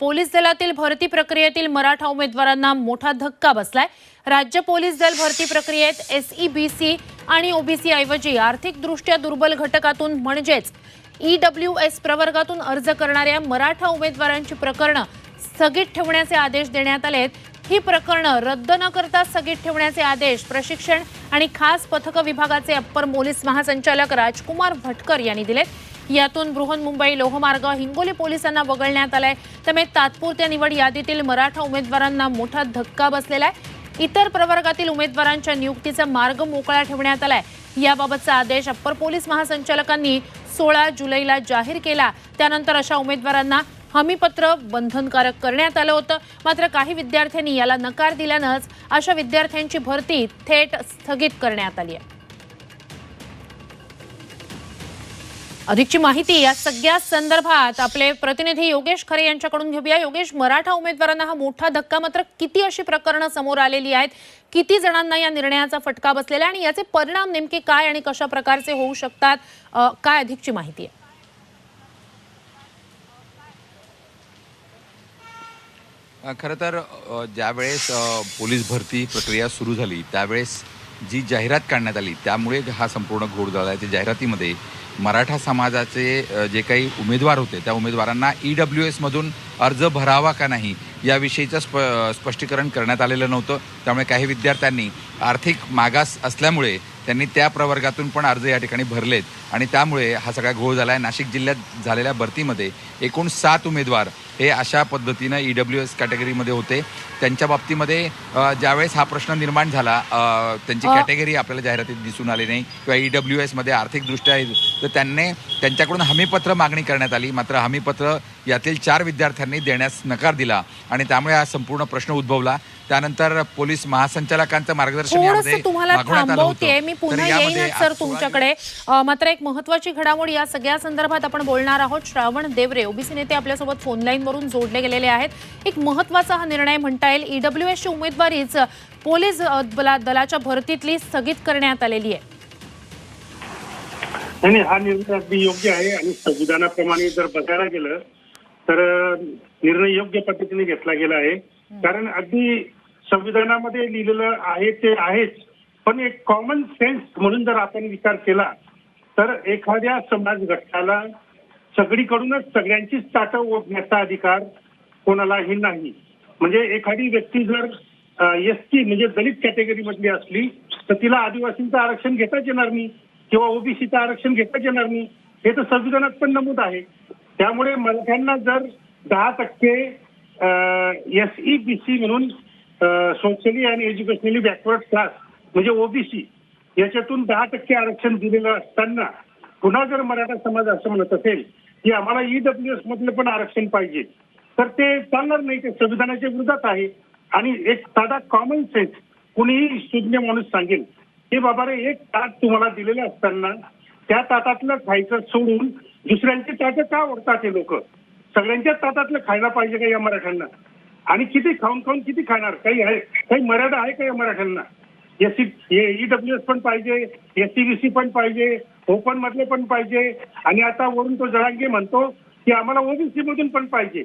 Police दलातील भरती प्रक्रियेतील मराठा उमेदवारांना मोठा धक्का बसलाय. राज्य पोलीस दल भरती प्रक्रियेत एसईबीसी आणि ओबीसी ऐवजी आर्थिकदृष्ट्या दुर्बल घटकातून म्हणजेच ईडब्ल्यू एस प्रवर्गातून अर्ज करणाऱ्या मराठा उमेदवारांची प्रकरणं स्थगित ठेवण्याचे आदेश देण्यात आलेत. ही प्रकरणं रद्द न करता स्थगित ठेवण्याचे आदेश प्रशिक्षण आणि खास पथक विभागाचे अप्पर पोलीस महासंचालक राजकुमार भटकर यांनी दिलेत. यातून बृहन्मुंबई लोहमार्ग हिंगोली पोलिसांना वगळण्यात आलाय. त्यामुळे तात्पुरत्या निवड यादीतील मराठा उमेदवारांना मोठा धक्का बसलेला आहे. इतर प्रवर्गातील उमेदवारांच्या नियुक्तीचा मार्ग मोकळा ठेवण्यात आलाय. याबाबतचा आदेश अप्पर पोलीस महासंचालकांनी सोळा जुलैला जाहीर केला. त्यानंतर अशा उमेदवारांना हमीपत्र बंधनकारक करण्यात आलं होतं. मात्र काही विद्यार्थ्यांनी याला नकार दिल्यानंच अशा विद्यार्थ्यांची भरती थेट स्थगित करण्यात आली आहे. अधिकची माहिती या सगळ्या संदर्भात आपले प्रतिनिधी योगेश खरे यांच्याकडून घेऊया. योगेश मराठा उमेदवारांना हा मोठा धक्का मात्र किती अशी प्रकरणं समोर आलेली आहेत? किती जणांना या निर्णयाचा फटका बसलेला आहे आणि याचे परिणाम नेमके काय आणि कशा प्रकारचे होऊ शकतात? अ, काय अधिकची माहिती आहे? अ, खरं तर अ, ज्यावेळेस अ, पोलीस भरती प्रक्रिया सुरू झाली त्यावेळेस जी जाहिरात काढण्यात आली त्यामुळे हा संपूर्ण घोळ झाला त्या जाहिरातीमध्ये मराठा समाजाचे जे काही उमेदवार होते त्या उमेदवारांना ई डब्ल्यू एसमधून अर्ज भरावा का नाही याविषयीचं स्प स्पष्टीकरण करण्यात आलेलं नव्हतं. त्यामुळे काही विद्यार्थ्यांनी आर्थिक मागास असल्यामुळे त्यांनी त्या प्रवर्गातून पण अर्ज या ठिकाणी भरलेत. आणि त्यामुळे हा सगळा घोळ झाला आहे नाशिक जिल्ह्यात झालेल्या भरतीमध्ये एकूण सात उमेदवार हे अशा पद्धतीनं ई डब्ल्यू एस कॅटेगरीमध्ये होते. त्यांच्या बाबतीमध्ये ज्यावेळेस हा प्रश्न निर्माण झाला त्यांची. कॅटेगरी आपल्याला जाहिरातीत दिसून आली नाही किंवा ई डब्ल्यू एसमध्ये आर्थिकदृष्ट्या आहे, तर त्यांनी त्यांच्याकडून हमीपत्र मागणी करण्यात आली. मात्र हमीपत्र यातील चार विद्यार्थ्यांनी देण्यास नकार दिला आणि त्यामुळे हा संपूर्ण प्रश्न उद्भवला. त्यानंतर पोलीस महासंचालकांचं मार्गदर्शन यामध्ये तुम्हाला. थांबवते मी पुन्हा येईनच सर तुमच्याकडे. मात्र एक महत्वाची घडामोड या सगळ्या संदर्भात आपण बोलणार आहोत. श्रावण देवरे ओबीसी नेते आपल्यासोबत फोनलाईन वरून जोडले गेलेले आहेत. एक महत्त्वाचा हा निर्णय म्हणता येईल. ईडब्ल्यू एसची उमेदवारीच पोलीस दलाच्या भरतीतली स्थगित करण्यात आलेली आहे. नाही नाही, हा निर्णय अगदी योग्य आहे आणि संविधानाप्रमाणे जर बघायला गेलं तर निर्णय योग्य पद्धतीने घेतला गेला आहे. कारण अगदी संविधानामध्ये लिहिलेलं आहे ते आहेच. पण एक कॉमन सेन्स म्हणून जर आपण विचार केला तर एखाद्या समाज गटाला सगळीकडूनच सगळ्यांचीच ताटं ओढण्याचा अधिकार कोणालाही नाही. म्हणजे एखादी व्यक्ती जर एस टी म्हणजे दलित कॅटेगरी मधली असली तर तिला आदिवासींचं आरक्षण घेताच येणार नाही किंवा ओबीसीचं आरक्षण घेताच येणार नाही. हे तर संविधानात पण नमूद आहे. त्यामुळे मराठ्यांना जर दहा टक्के एस ई बी सी म्हणून सोशली आणि एज्युकेशनली बॅकवर्ड क्लास म्हणजे ओबीसी याच्यातून दहा टक्के आरक्षण दिलेलं असताना पुन्हा जर मराठा समाज असं म्हणत असेल की आम्हाला ईडब्ल्यू एस मधलं पण आरक्षण पाहिजे तर ते चालणार नाही ते संविधानाच्या विरोधात आहे. आणि एक साधा कॉमन सेन्स कुणीही शून्य माणूस सांगेल की बाबा रे एक ताट तुम्हाला दिलेलं असताना त्या ताटातलं खायचं सोडून दुसऱ्यांची ताटं का ओढतात हे लोक? सगळ्यांच्या ताटातलं खायला पाहिजे का या मराठ्यांना? आणि किती खाऊन खाऊन किती खाणार? काही आहे काही मर्यादा आहे का या मराठ्यांना? एस ईडब्ल्यू एस पण पाहिजे एस सी बी सी पण पाहिजे ओपन मधले पण पाहिजे. आणि आता वरून तो जळांगे म्हणतो की आम्हाला ओबीसी मधून पण पाहिजे.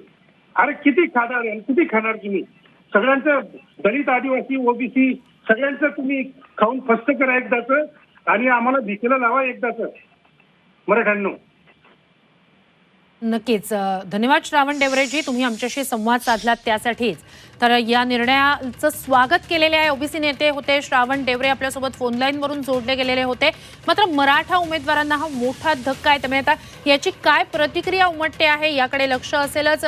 अरे किती खाणार किती खाणार तुम्ही? सगळ्यांचं दलित आदिवासी ओबीसी सगळ्यांचं तुम्ही खाऊन फस्त करा एकदाच. आणि आम्हाला भीतीला लावा एकदाच. मराठ्यांना. नक्कीच. धन्यवाद श्रावण डेवरेजी तुम्ही आमच्याशी संवाद साधलात त्यासाठीच. तर या निर्णयाचं स्वागत केलेले आहे ओबीसी नेते होते श्रावण डेवरे आपल्यासोबत फोनलाईनवरून जोडले गेलेले होते. मात्र मराठा उमेदवारांना हा मोठा धक्का आहे. त्यामुळे आता याची काय प्रतिक्रिया उमटते आहे याकडे लक्ष असेलच.